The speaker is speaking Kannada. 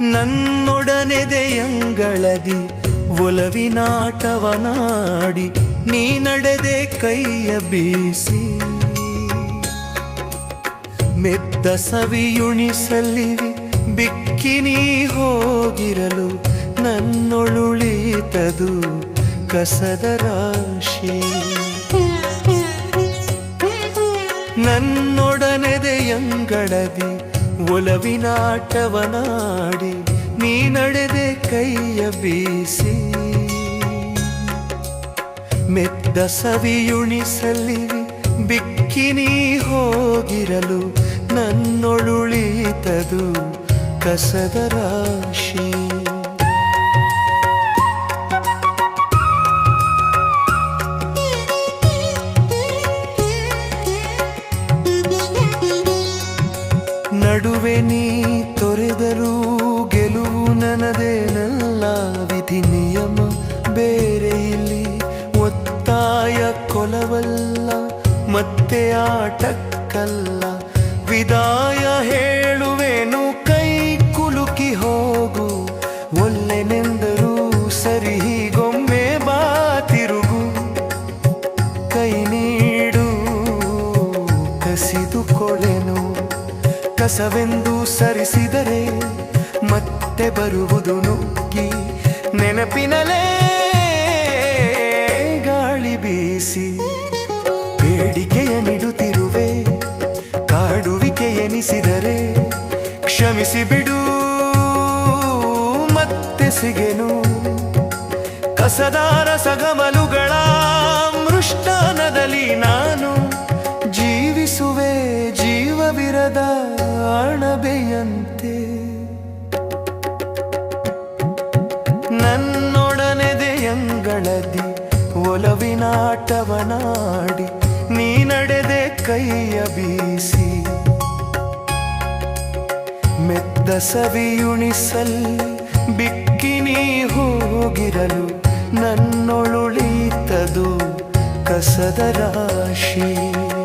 ನನ್ನೊಡನೆದೆಯಂಗಳದಿ ಒಲವಿನಾಟವನಾಡಿ ನೀ ನಡೆದೆ ಕೈಯ ಬೀಸಿ. ಮೆತ್ತ ಸವಿಯುಣಿಸಲಿವಿ ಬಿಕ್ಕಿ ನೀ ಹೋಗಿರಲು ನನ್ನೊಳುಳಿತದು ಕಸದ ರಾಶಿ. ನನ್ನೊಡನೆದೆಯಂಗಳದಿ ಒಲವಿನಾಟವನಾಡಿ ನೀ ನಡೆದೆ ಕೈಯ ಬೀಸಿ. ಮೆತ್ತ ಸವಿಯುಣಿಸಲಿವಿ ಬಿಕ್ಕಿನಿ ಹೋಗಿರಲು ನನ್ನೊಳುಳಿತದು ಕಸದ ರಾಶಿ. ನಡುವೆ ನೀ ತೊರೆದರೂ ಗೆಲುವು ನನದೇನಲ್ಲ. ವಿಧಿ ನಿಯಮ ಬೇರೆ ಇಲ್ಲಿ ಒತ್ತಾಯ ಕೊಲವಲ್ಲ, ಮತ್ತೆ ಆಟಕ್ಕಲ್ಲ. ವಿದಾಯ ಹೇಳುವೆನು ಕೈ ಕುಲುಕಿ ಹೋಗು, ಒಲ್ಲೆನೆಂದರೂ ಸರಿ ಹೀಗೊಮ್ಮೆ ಬಾ ತಿರುಗು. ಕೈ ನೀಡು, ಕಸಿದು ಕಸವೆಂದು ಸರಿಸಿದರೆ ಮತ್ತೆ ಬರುವುದು ನುಗ್ಗಿ. ನೆನಪಿನಲೇ ಗಾಳಿ ಬೀಸಿ. ಬೇಡಿಕೆಯ ನೀಡುತ್ತಿರುವೆ, ಕಾಡುವಿಕೆ ಎನಿಸಿದರೆ ಕ್ಷಮಿಸಿ ಬಿಡು, ಮತ್ತೆ ಸಿಗೆನು. ಕಸದಾರ ಸಗಮಲುಗಳ ಮೃಷ್ಟಾನದಲ್ಲಿ ನಾನು ನನ್ನೊಡನೆದೆಯಂಗಳದಿ ಒಲವಿನಾಟವನಾಡಿ ನೀ ನಡೆದೆ ಕೈಯ ಬೀಸಿ. ಮೆತ್ತ ಸವಿಯುಣಿಸಲ್ ಬಿಕ್ಕಿ ನೀ ಹೋಗಿರಲು ನನ್ನೊಳುಳಿತದು ಕಸದ ರಾಶಿ.